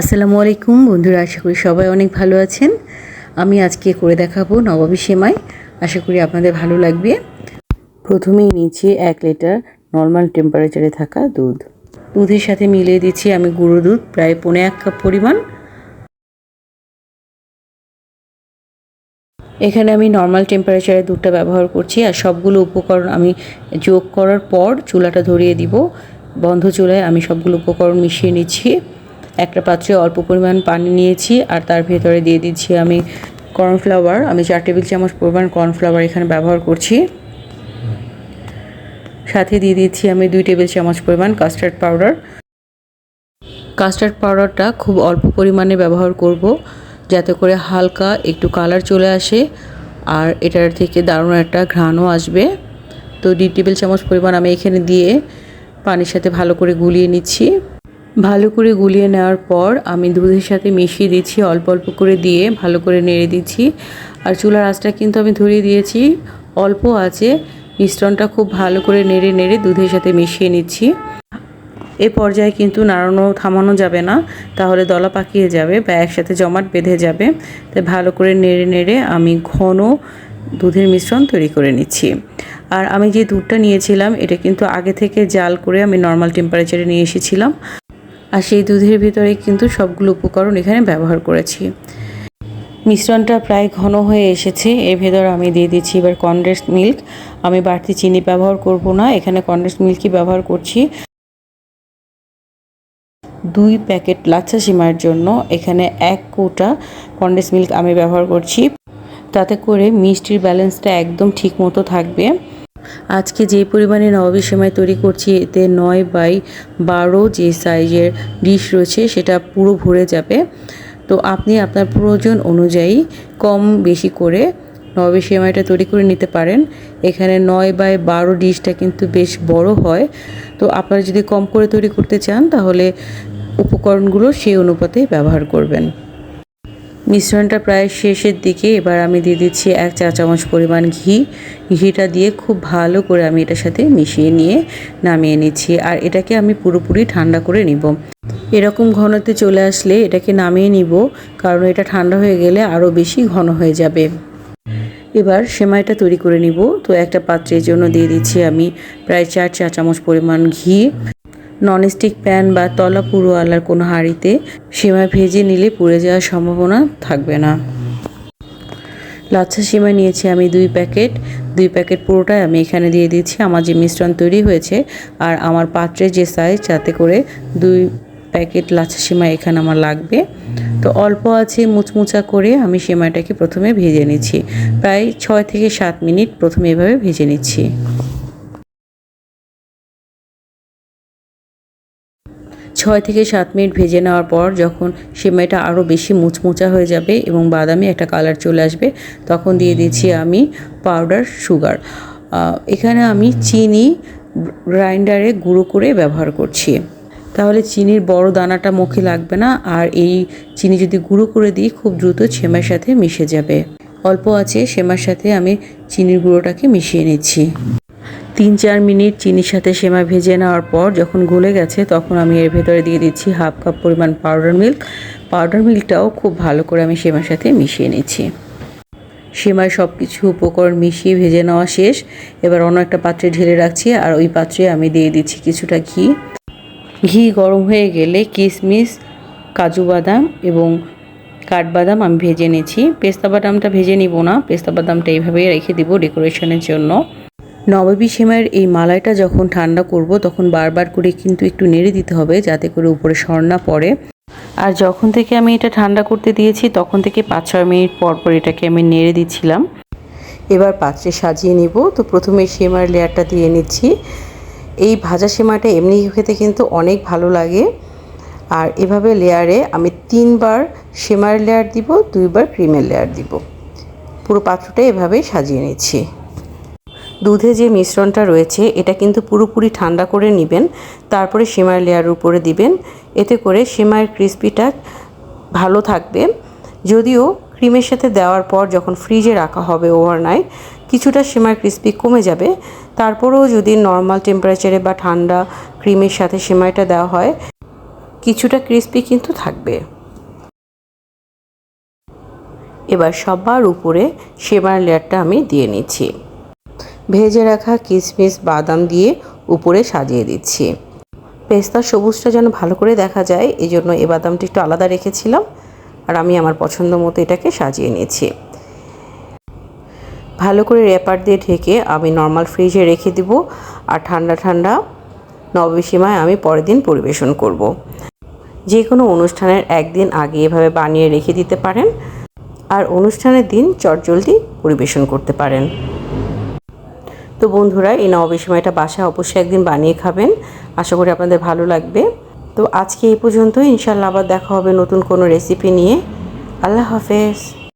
আসসালামু আলাইকুম, বন্ধুরা, আশা করি সবাই অনেক ভালো আছেন। আমি আজকে করে দেখাবো নবাবী সেমাই। আশা করি আপনাদের ভালো লাগবে। প্রথমেই নিচে এক লিটার নর্মাল টেম্পারেচারে থাকা দুধ। দুধের সাথে মিলিয়ে দিচ্ছি আমি গুঁড়ো দুধ, প্রায় পৌনে এক কাপ পরিমাণ। এখানে আমি নর্মাল টেম্পারেচারে দুধটা ব্যবহার করছি আর সবগুলো উপকরণ আমি যোগ করার পর চুলাটা ধরিয়ে দিব। বন্ধ চুলায় আমি সবগুলো উপকরণ মিশিয়ে নিচ্ছি। একটা পাত্রে অল্প পরিমাণ পানি নিয়েছি আর তার ভেতরে দিয়ে দিচ্ছি আমি কর্নফ্লাওয়ার। আমি চার টেবিল চামচ পরিমাণ কর্নফ্লাওয়ার এখানে ব্যবহার করছি। সাথে দিয়ে দিচ্ছি আমি দুই টেবিল চামচ পরিমাণ কাস্টার্ড পাউডার। কাস্টার্ড পাউডারটা খুব অল্প পরিমাণে ব্যবহার করব, যাতে করে হালকা একটু কালার চলে আসে আর এটার থেকে দারুণ একটা ঘ্রাণও আসবে। তো দুই টেবিল চামচ পরিমাণ আমি এখানে দিয়ে পানির সাথে ভালো করে গুলিয়ে নিচ্ছি। ভালো করে গুলিয়ে নেওয়ার পর আমি দুধের সাথে মিশিয়ে দিচ্ছি, অল্প অল্প করে দিয়ে ভালো করে নেড়ে দিচ্ছি। আর চুলার আঁচটা কিন্তু আমি ধরিয়ে দিয়েছি। অল্প আছে, মিশ্রণটা খুব ভালো করে নেড়ে নেড়ে দুধের সাথে মিশিয়ে নিচ্ছি। এ পর্যায়ে কিন্তু নাড়ানো থামানো যাবে না, তাহলে দলা পাকিয়ে যাবে বা একসাথে জমাট বেঁধে যাবে। তাই ভালো করে নেড়ে নেড়ে আমি ঘন দুধের মিশ্রণ তৈরি করে নিচ্ছি। আর আমি যে দুধটা নিয়েছিলাম, এটা কিন্তু আগে থেকে জাল করে আমি নর্মাল টেম্পারেচারে নিয়ে এসেছিলাম। আর সেই দুধের ভিতরে কিন্তু সবগুলো উপকরণ এখানে ব্যবহার করেছি। মিশ্রণটা প্রায় ঘন হয়ে এসেছে। এর ভেতর আমি দিয়ে দিচ্ছি এবার কনডেন্স মিল্ক আমি বাড়তি চিনি ব্যবহার করব না। এখানে কনডেন্স মিল্কই ব্যবহার করছি। দুই প্যাকেট লাচ্ছা সিমার জন্য এখানে এক কোটা কন্ডেন্স মিল্ক আমি ব্যবহার করছি। তাতে করে মিষ্টির ব্যালেন্সটা একদম ঠিক মতো থাকবে। আজকে যে পরিমাণে নবাবী সেমাই তৈরি করছি, এতে নয় বাই বারো যে সাইজের ডিশ রয়েছে, সেটা পুরো ভরে যাবে। তো আপনি আপনার প্রয়োজন অনুযায়ী কম বেশি করে নবাবী সেমাইটা তৈরি করে নিতে পারেন। এখানে নয় বাই বারো ডিশটা কিন্তু বেশ বড় হয়। তো আপনারা যদি কম করে তৈরি করতে চান, তাহলে উপকরণগুলো সেই অনুপাতে ব্যবহার করবেন। মিশ্রণটা প্রায় শেষের দিকে। এবার আমি দিয়ে দিচ্ছি এক চা চামচ পরিমাণ ঘি। ঘিটা দিয়ে খুব ভালো করে আমি এটার সাথে মিশিয়ে নিয়ে নামিয়ে নিচ্ছি। আর এটাকে আমি পুরোপুরি ঠান্ডা করে নিব। এরকম ঘনতে চলে আসলে এটাকে নামিয়ে নিব, কারণ এটা ঠান্ডা হয়ে গেলে আরও বেশি ঘন হয়ে যাবে। এবার সেমাইটা তৈরি করে নিব। তো একটা পাত্রের জন্য দিয়ে দিচ্ছি আমি প্রায় চার চা চামচ পরিমাণ ঘি। ননস্টিক প্যান বা তলা পুরোওয়ালার কোনো হাঁড়িতে সেমাই ভেজে নিলে পুড়ে যাওয়ার সম্ভাবনা থাকবে না। লাচ্ছা সেমাই নিয়েছি আমি দুই প্যাকেট। দুই প্যাকেট পুরোটাই আমি এখানে দিয়ে দিচ্ছি। আমার যে মিশ্রণ তৈরি হয়েছে আর আমার পাত্রের যে সাইজ যাতে করে দুই প্যাকেট লাচ্ছা সেমাই এখানে আমার লাগবে। তো অল্প আছে মুচমুচা করে আমি সেমাইটাকে প্রথমে ভেজে নিচ্ছি। প্রায় ছয় থেকে সাত মিনিট প্রথমে এভাবে ভেজে নিচ্ছি। ছয় থেকে সাত মিনিট ভেজে নেওয়ার পর যখন সেমাইটা আরও বেশি মুচমুচা হয়ে যাবে এবং বাদামি একটা কালার চলে আসবে তখন দিয়ে দিচ্ছি আমি পাউডার সুগার এখানে আমি চিনি গ্রাইন্ডারে গুঁড়ো করে ব্যবহার করছি। তাহলে চিনির বড় দানাটা মুখে লাগবে না আর এই চিনি যদি গুঁড়ো করে দিই খুব দ্রুত সেমাইয়ের সাথে মিশে যাবে। অল্প আছে সেমার সাথে আমি চিনির গুঁড়োটাকে মিশিয়ে নিচ্ছি। তিন চার মিনিট চিনির সাথে সেমা ভেজে নেওয়ার পর যখন গলে গেছে, তখন আমি এর ভেতরে দিয়ে দিচ্ছি হাফ কাপ পরিমাণ পাউডার মিল্ক পাউডার মিল্কটাও খুব ভালো করে আমি সেমার সাথে মিশিয়ে নিচ্ছি। সেমায় সব কিছু উপকরণ মিশিয়ে ভেজে নেওয়া শেষ। এবার অন্য একটা পাত্রে ঢেলে রাখছি আর ওই পাত্রে আমি দিয়ে দিচ্ছি কিছুটা ঘি। ঘি গরম হয়ে গেলে কিশমিশ কাজু বাদাম এবং কাঠবাদাম আমি ভেজে নিয়েছি পেস্তা বাদামটা ভেজে নিব না। পেস্তা বাদামটা এইভাবেই রেখে দিব ডেকোরেশনের জন্য। নবাবী সেমাইয়ের এই মালাইটা যখন ঠান্ডা করব, তখন বারবার করে কিন্তু একটু নেড়ে দিতে হবে যাতে করে উপরে সরনা পড়ে। আর যখন থেকে আমি এটা ঠান্ডা করতে দিয়েছি, তখন থেকে পাঁচ ছয় মিনিট পর পর এটাকে আমি নেড়ে দিচ্ছিলাম। এবার পাত্রে সাজিয়ে নিব। তো প্রথমে সেমাইয়ের লেয়ারটা দিয়ে নিচ্ছি। এই ভাজা সেমাইটা এমনি খেতে কিন্তু অনেক ভালো লাগে। আর এভাবে লেয়ারে আমি তিনবার সেমাইয়ের লেয়ার দিব, দুইবার ক্রিমের লেয়ার দিব। পুরো পাত্রটা এভাবেই সাজিয়ে নিচ্ছি। দুধে যে মিশ্রণটা রয়েছে, এটা কিন্তু পুরোপুরি ঠান্ডা করে নেবেন। তারপরে সেমাই লেয়ার উপরে দিবেন। এতে করে সেমাইয়ের ক্রিস্পিটা ভালো থাকবে। যদিও ক্রিমের সাথে দেওয়ার পর যখন ফ্রিজে রাখা হবে ওভারনাইট, কিছুটা সেমাই ক্রিস্পি কমে যাবে। তারপরেও যদি নর্মাল টেম্পারেচারে বা ঠান্ডা ক্রিমের সাথে সেমাইটা দেওয়া হয়, কিছুটা ক্রিস্পি কিন্তু থাকবে। এবার সবার উপরে সেমার লেয়ারটা আমি দিয়ে নিচ্ছি। ভেজে রাখা কিশমিশ বাদাম দিয়ে উপরে সাজিয়ে দিচ্ছি। পেস্তা সবুজটা যেন ভালো করে দেখা যায় এই জন্য এই বাদামটা একটু আলাদা রেখেছিলাম আর আমি আমার পছন্দ মতো এটাকে সাজিয়ে নিয়েছি। ভালো করে র্যাপার দিয়ে ঢেকে আমি নর্মাল ফ্রিজে রেখে দিব আর ঠান্ডা ঠান্ডা নবসীমায় আমি পরের দিন পরিবেশন করব। যে কোনো অনুষ্ঠানের একদিন আগে এভাবে বানিয়ে রেখে দিতে পারেন আর অনুষ্ঠানের দিন চটজলদি পরিবেশন করতে পারেন। তো বন্ধুরা, এই নবমী সময়টা বাসা অবশ্যই একদিন বানিয়ে খাবেন। আশা করি আপনাদের ভালো লাগবে। তো আজকে এই পর্যন্ত ইনশাল্লাহ আবার দেখা হবে নতুন কোনো রেসিপি নিয়ে। আল্লাহ হাফেজ।